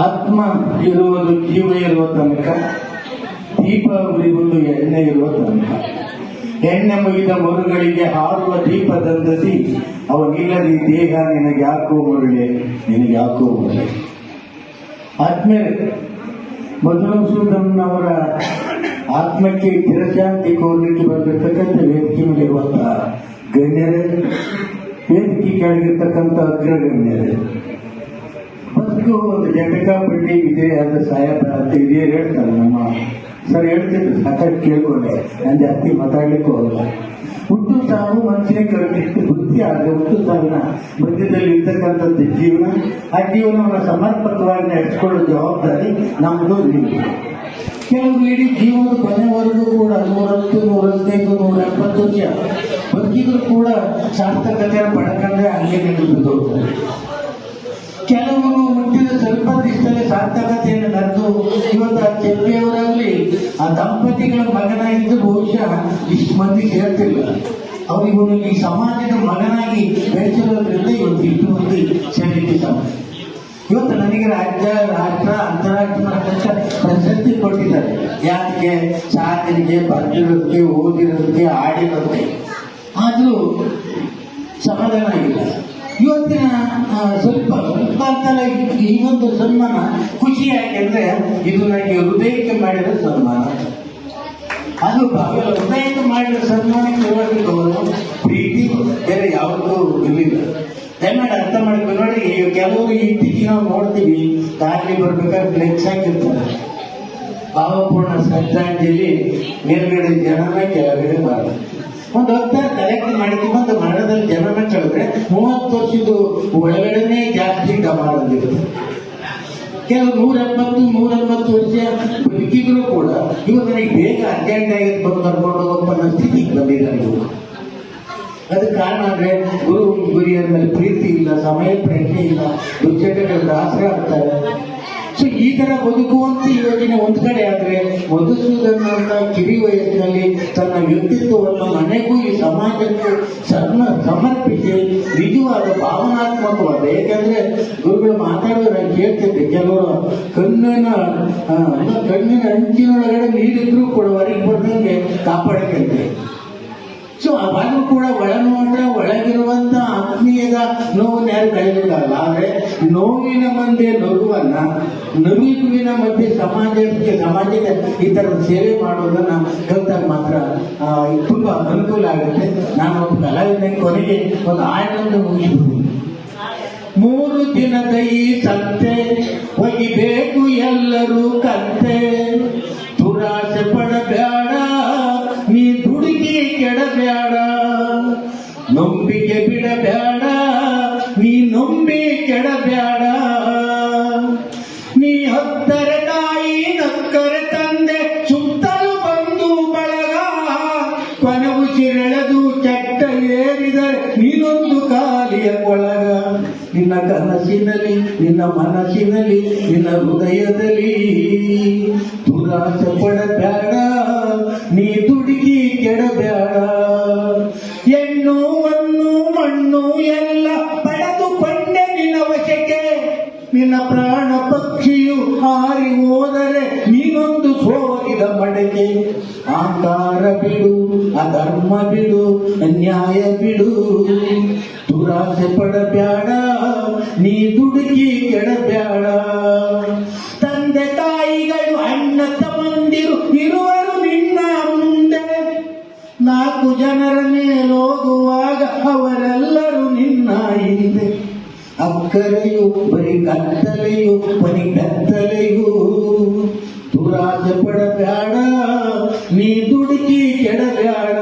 ಆತ್ಮ ಇರುವುದು ಜೀವ ಇರುವ ತನಕ, ದೀಪ ಉರಿಯುವುದು ಎಣ್ಣೆ ಇರುವ ತನಕ. ಎಣ್ಣೆ ಮುಗಿದ ಮರುಗಳಿಗೆ ಹಾರುವ ದೀಪದಂದದಿ ಅವನಿಲ್ಲದಿ ದೇಹ ನಿನಗೆ ಯಾಕೋ ಮುರುಳೆ ನಿನಗೆ ಯಾಕೋ ಮುರುಳೆ. ಆದ್ಮೇಲೆ ಮಧುಸೂದನ್ನವರ ಆತ್ಮಕ್ಕೆ ಚಿರಶಾಂತಿ ಕೋರ್ಲಿಕ್ಕೆ ಬಂದಿರತಕ್ಕಂಥ ವೇದಿಕೆ ಮೇಲಿರುವಂತಹ ಗಣ್ಯರೇ, ವೇದಿಕೆ ಕೆಳಗಿರ್ತಕ್ಕಂಥ ಅಗ್ರಗಣ್ಯರೇ ಅದಕ್ಕೂ ಒಂದು ಜಟಕಾಪಟ್ಟಿ ಅಂತ ಸಾಹೇಬ ಅಂತ ಹಿರಿಯರು ಹೇಳ್ತಾರೆ ನಮ್ಮ ಸರ್ ಹೇಳ್ತಿದ್ರು, ಸಾಕಷ್ಟು ಕೇಳ್ಕೊಂಡೆ. ನಾನು ಜಾಸ್ತಿ ಮಾತಾಡ್ಲಿಕ್ಕೆ ಹೋಗಲ್ಲ. ಹುಟ್ಟು ತಾವು ಮತ್ತೆ ಕರೆಕ್ಟ್ ಬುದ್ಧಿ ಆದರೆ ಹುಟ್ಟು ತಾವಿನ ಮಧ್ಯದಲ್ಲಿ ಇರ್ತಕ್ಕಂಥದ್ದು ಜೀವನ, ಆ ಜೀವನವನ್ನು ಸಮರ್ಪಕವಾಗಿ ನಡೆಸ್ಕೊಳ್ಳೋ ಜವಾಬ್ದಾರಿ ನಮ್ಮದು ನಿಮ್ಮದು ಕೆಲವು ಇಡೀ ಜೀವನದ ಕೊನೆವರೆಗೂ ಕೂಡ ನೂರತ್ತು, ನೂರತ್ತೈದು ನೂರ ಎಪ್ಪತ್ತು ವರ್ಷ ಬದುಕಿದ್ರು ಕೂಡ ಸಾರ್ಥಕತೆ ಪಡ್ಕೊಂಡ್ರೆ ಹಂಗೆ ನಿಂತು ಹುಟ್ಟಿದ ದಿವಸದಲ್ಲಿ ಸಾರ್ಥಕತೆಯನ್ನು ನಡೆದು ಇವತ್ತು ಆ ಆ ದಂಪತಿಗಳ ಮಗನಾಗಿದ್ದು ಬಹುಶಃ ಇಷ್ಟು ಮಂದಿ ಹೇಳ್ತಿಲ್ಲ ಇವನು ಈ ಸಮಾಜದ ಮಗನಾಗಿ ಬೆಳೆಸಿರೋದ್ರಿಂದ ಇವತ್ತು ಇಷ್ಟು ಮಂದಿ ಸಮಾಜ ಇವತ್ತು ನನಗೆ ರಾಜ್ಯ, ರಾಷ್ಟ್ರ ಅಂತಾರಾಷ್ಟ್ರ ಮಟ್ಟಕ್ಕೆ ಪ್ರಶಸ್ತಿ ಕೊಟ್ಟಿದ್ದಾರೆ. ಯಾಕೆ? ಸಾಧನೆಗೆ ಬರ್ತಿರೋದಕ್ಕೆ ಓದಿರೋದಕ್ಕೆ, ಆಡಿರೋದಕ್ಕೆ. ಆದರೂ ಸಮಾಧಾನ ಇಲ್ಲ. ಇವತ್ತಿನ ಸ್ವಲ್ಪ ಸ್ವಲ್ಪ ಅಂತಲ್ಲ ಈ- ಒಂದು ಸನ್ಮಾನ ಖುಷಿ ಯಾಕೆಂದ್ರೆ ಇದು ನನಗೆ ಹೃದಯಕ್ಕೆ ಮಾಡಿರೋ ಸನ್ಮಾನ. ಅದು ಹೃದಯಕ್ಕೆ ಮಾಡಿದ ಸನ್ಮಾನಕ್ಕೆ ಇರುವಾಗ ಅವರು. ಪ್ರೀತಿ ಬೇರೆ ಯಾವುದೂ ಇರಲಿಲ್ಲ. ದಯಮಾಡಿ ಅರ್ಥ ಮಾಡ್ಕೊಂಡು ನೋಡಿ ಕೆಲವರು ಇತ್ತೀಚೆಗೆ ನಾವು ನೋಡ್ತೀವಿ, ದಾರಿ ಬರ್ಬೇಕಾದ್ರೆ ಫ್ಲೆಕ್ಸ್ ಹಾಕಿರ್ತಾರೆ ಭಾವಪೂರ್ಣ ಶ್ರದ್ಧಾಂಜಲಿ ಮೇಲ್ಗಡೆ ಜನನ ಕೆಳಗಡೆ ಒಂದು ಹತ್ತ ಕಲೆಕ್ಟ್ ಮಾಡಿದ್ವಿ ಒಂದು ಮರಣದಲ್ಲಿ ಜನನ ಕೆಳಗಡೆ ಮೂವತ್ತು ವರ್ಷದ್ದು ಒಳಗಡೆನೆ ಜಾಸ್ತಿ ಗಮನದಲ್ಲಿರುತ್ತೆ ಕೆಲವು ನೂರ ಎಪ್ಪತ್ತು ನೂರ ಎಂಬತ್ತು ವರ್ಷ ಬದುಕಿದ್ರು ಕೂಡ ಇವತ್ತು ನನಗೆ ಬೇಗ ಅರ್ಜೆಂಟ್ ಆಗಿ ಬಂದು ಕರ್ಕೊಂಡು ಹೋಗೋ ಸ್ಥಿತಿಗೆ ಬಂದಿದ್ದಾರೆ ಇವರು. ಅದಕ್ಕೆ ಕಾರಣ ಅಂದ್ರೆ ಗುರು ಗುರಿಯ ಮೇಲೆ ಪ್ರೀತಿ ಇಲ್ಲ, ಸಮಯ ಪ್ರಜ್ಞೆ ಇಲ್ಲ ದುಶ್ಚಟಗಳ ದಾಸರ ಆಗ್ತಾರೆ ತರ ಬದುಕುವಂತ ಯೋಜನೆ ಒಂದ್ ಕಡೆ ಆದ್ರೆ ಬದುಕುವುದನ್ನ ಕಿರಿ ವಯಸ್ಸಿನಲ್ಲಿ ತನ್ನ ವ್ಯಕ್ತಿತ್ವವನ್ನು ಮನೆಗೂ ಈ ಸಮಾಜಕ್ಕೂ ಸಣ್ಣ ಸಮರ್ಪಿಸಿ ನಿಜವಾದ ಭಾವನಾತ್ಮಕವಾದ. ಯಾಕಂದ್ರೆ ಗುರುಗಳು ಮಾತಾಡೋರು ಕೇಳ್ತಿದ್ದೆ ಕೆಲವರು ಕಣ್ಣಿನ ಕಣ್ಣಿನ ಅಂಚಿನೊಳಗಡೆ ನೀರಿದ್ರು ಕೂಡ ಹೊರಗೆ ಬರ್ದಂಗೆ ಕಾಪಾಡ್ಕೊಂಡ್ರೆ ಸೊ ಅವಾಗೂ ಕೂಡ ಒಳ ನೋಡ್ರೆ ಒಳಗಿರುವಂತ ಆತ್ಮೀಯದ ನೋವನ್ನು ಯಾರು ಕಳೆದಿಲ್ಲ ಆದ್ರೆ ನೋವಿನ ಮಧ್ಯೆ ನಗುವನ್ನ ನಗುವಿನ ಮಧ್ಯೆ ಸಮಾಜಕ್ಕೆ ಸಮಾಜಕ್ಕೆ ಈ ತರದ ಸೇವೆ ಮಾಡೋದನ್ನ ಹೇಳ್ತಾರೆ ಮಾತ್ರ. ತುಂಬಾ ಅನುಕೂಲ ಆಗುತ್ತೆ. ನಾನು ಒಂದು ಕಲಾವಿದ ಕೊನೆಗೆ ಒಂದು ಹಾಡನ್ನು ಮುಗಿಸ್ಬಿಡ್ತೀನಿ. ಮೂರು ದಿನ ಕೈ ಸಂತೆ ಒಗಿಬೇಕು ಎಲ್ಲರೂ ಕಂತೆ. ದುರಾಸೆ ಪಡಬೇಡ. ನಂಬಿಕೆ ಬಿಡಬೇಡ, ನೀ ನಂಬಿ ಕೆಡಬೇಡ. ನೀ ಹತ್ತರ ತಾಯಿ ನಕ್ಕರೆ ತಂದೆ ಸುತ್ತಲೂ ಬಂದು ಬಳಗ. ಕೊನವು ಉಸಿರೆಳೆದು ಕೆಟ್ಟ ಏರಿದರೆ ನೀನೊಂದು ಕಾಲಿಯ ಕೊಳಗ. ನಿನ್ನ ಕನಸಿನಲ್ಲಿ, ನಿನ್ನ ಮನಸ್ಸಿನಲ್ಲಿ, ನಿನ್ನ ಹೃದಯದಲ್ಲಿ ದುರಾಸೆ ಪಡಬೇಡ. ನೀ ದುಡುಕಿ ಕೆಡಬೇಡ. ಹಾರಿ ಹೋದರೆ ನೀನೊಂದು ಸೋಲಿದ ಮಡಕೆ. ಆಕಾರ ಬಿಡು, ಅಧರ್ಮ ಬಿಡು, ಅನ್ಯಾಯ ಬಿಡು. ದುರಾಸೆ ಪಡಬ್ಯಾಡ, ನೀ ದುಡುಕಿ ಕೆಡಬ್ಯಾಡ. ತಂದೆ ತಾಯಿಗಳು ಅಣ್ಣ ತಮ್ಮಂದಿರು ಇರುವರು ನಿನ್ನ ಮುಂದೆ. ನಾಲ್ಕು ಜನರ ಮೇಲೋಗುವಾಗ ಅವರೆಲ್ಲರೂ ನಿನ್ನ ಹಿಂದೆ. ಅಕ್ಕರೆಯು ಬರಿ ಕತ್ತಲೆಯು ಬರಿ ಕತ್ತಲೆಯು. ದುರಾಜ ಪಡಬೇಡ ನೀ ದುಡುಕಿ ಕೆಡಬೇಡ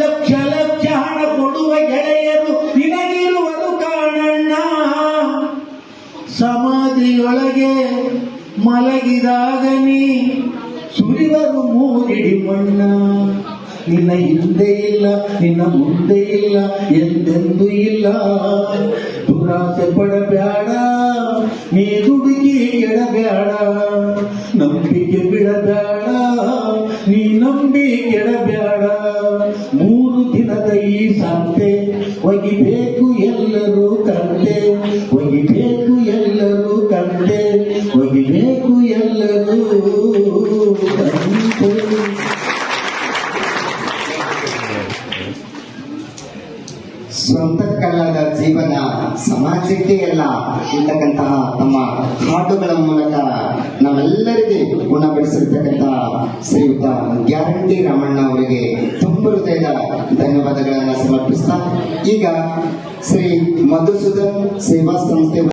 ಲಕ್ಷ ಲಕ್ಷ ಹಣ ಕೊಡುವ ಗೆಳೆಯರು ನಿನಗಿರುವರು ಕಾಣಣ್ಣ. ಸಮಾಧಿಯೊಳಗೆ ಮಲಗಿದಾಗ ನೀ ಸುರಿವರು ಮೂರಿಡಿ ಮಣ್ಣ. ನಿನ್ನ ಹಿಂದೆ ಇಲ್ಲ, ನಿನ್ನ ಮುಂದೆ ಇಲ್ಲ, ಎಂದೆಂದೂ ಇಲ್ಲ. ದುರಾಸೆ ಪಡಬೇಡ, ನೀ ದುಡುಕಿ ಕೆಡಬೇಡ, ನಂಬಿಕೆ ಬಿಡಬೇಡ, ನೀ ನಂಬಿ ಕೆಡಬೇಡ. ಮೂರು ದಿನದ ಈ ಸಂತೆ ಒಗಿಬೇಕು ಎಲ್ಲರೂ. ಸ್ವಂತಕ್ಕಲ್ಲದ ಜೀವನ ಸಮಾಜಕ್ಕೆ ಎಲ್ಲ ಇರ್ತಕ್ಕಂತಹ ತಮ್ಮ ಹಾಡುಗಳ ಮೂಲಕ ನಾವೆಲ್ಲರಿಗೆ ಗುಣಪಡಿಸಿರ್ತಕ್ಕಂತಹ ಶ್ರೀಯುತ ಗ್ಯಾರಂಟಿ ರಾಮಣ್ಣ ಅವರಿಗೆ ತುಂಬ ಹೃದಯದ ಧನ್ಯವಾದಗಳನ್ನು ಸಮರ್ಪಿಸ್ತಾ, ಈಗ ಶ್ರೀ ಮಧುಸೂದನ್ ಸೇವಾ ಸಂಸ್ಥೆ